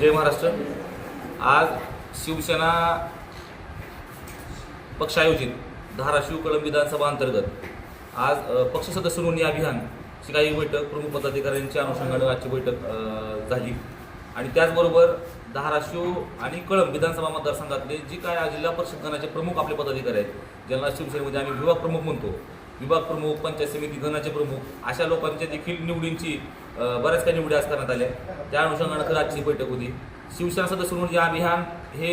जय महाराष्ट्र. आज शिवसेना पक्ष आयोजित धाराशिव कळंब विधानसभा अंतर्गत. आज पक्ष सदस्य नोंदणी अभियान ची काही बैठक प्रमुख पदाधिकाऱ्यांच्या अनुषंगाने आजची बैठक झाली. आणि त्याचबरोबर धाराशिव आणि कळंब विधानसभा मतदारसंघातले जी काय जिल्हा परिषद गणाचे प्रमुख आपले पदाधिकारी आहेत ज्यांना शिवसेनेमध्ये आम्ही विभाग प्रमुख म्हणतो विभाग प्रमुख पंचायत समिती गणाचे प्रमुख अशा लोकांच्या देखील निवडींची बऱ्याच काही निवडी आज करण्यात आल्या. त्या अनुषंगानं खरं आजची बैठक होती. शिवसेना सदस्य म्हणून या अभियान हे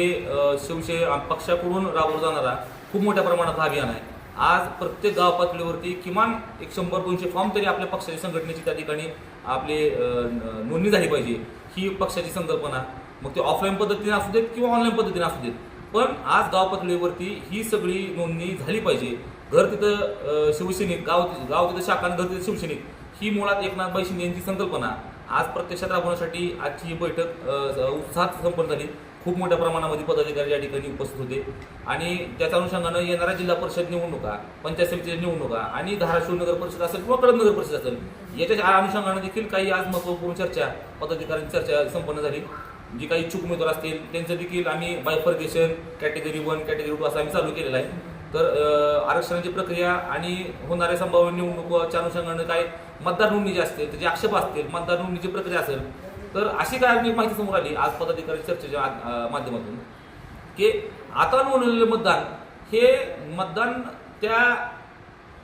शिवसे पक्षाकडून राबवलं जाणारा खूप मोठ्या प्रमाणात हा अभियान आहे. आज प्रत्येक गाव पातळीवरती किमान एक शंभर दोनशे फॉर्म तरी आपल्या पक्षाच्या संघटनेची त्या ठिकाणी आपली नोंदणी झाली पाहिजे. ही पक्षाची संकल्पना. मग ते ऑफलाईन पद्धतीने असू देत किंवा ऑनलाईन पद्धतीने असू देत. पण आज गाव पातळीवरती ही सगळी नोंदणी झाली पाहिजे. घर तिथं शिवसैनिक गाव गाव तिथं शाखा घर तिथं शिवसैनिक ही मुळात एकनाथबाई शिंदे यांची संकल्पना. आज प्रत्यक्षात राबवण्यासाठी आजची ही बैठक उत्साहात संपन्न झाली. खूप मोठ्या प्रमाणामध्ये पदाधिकारी या ठिकाणी उपस्थित होते. आणि त्याच्या अनुषंगानं येणाऱ्या जिल्हा परिषद निवडणुका पंचायत समितीच्या निवडणुका आणि धाराशिव नगर परिषद असेल किंवा कडक नगर परिषद असेल याच्या अनुषंगानं देखील काही आज महत्त्वपूर्ण चर्चा पदाधिकाऱ्यांची चर्चा संपन्न झाली. जी काही इच्छुक उमेदवार असतील त्यांचं देखील आम्ही bifurcation category one category two असं आम्ही चालू केलेलं आहे. तर आरक्षणाची प्रक्रिया आणि होणाऱ्या संभाव्य निवडणुकाच्या अनुषंगानं काय मतदार नोंदणी जे असतील त्याचे आक्षेप असतील मतदार नोंदणीची प्रक्रिया असेल तर अशी काय आपली माहिती समोर आली आज पदाधिकारी चर्चेच्या माध्यमातून की आता नोंदवलेलं मतदान हे मतदान त्या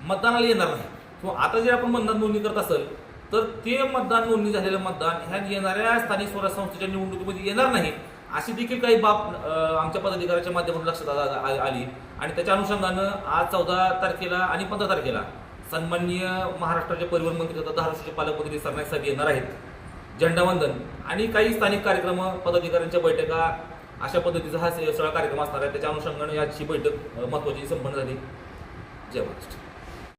मतदानाला येणार नाही. किंवा आता जे आपण मतदान नोंदणी करत असेल तर ते मतदान नोंदणी झालेलं मतदान ह्या येणाऱ्या स्थानिक स्वराज्य संस्थेच्या निवडणुकीमध्ये येणार नाही. अशी देखील काही बाब आमच्या पदाधिकाऱ्याच्या माध्यमातून लक्षात आ- आली. आणि त्याच्या अनुषंगानं आज चौदा तारखेला आणि पंधरा तारखेला सन्माननीय महाराष्ट्राचे परिवहन मंत्री तथा धाराशिवचे पालकमंत्री सरनाईक साहेब येणार आहेत. झेंडावंदन आणि काही स्थानिक कार्यक्रम पदाधिकाऱ्यांच्या बैठका अशा पद्धतीचा हा सगळा कार्यक्रम असणार आहे. त्याच्या अनुषंगानं याची बैठक महत्त्वाची संपन्न झाली. जय महाराष्ट्र.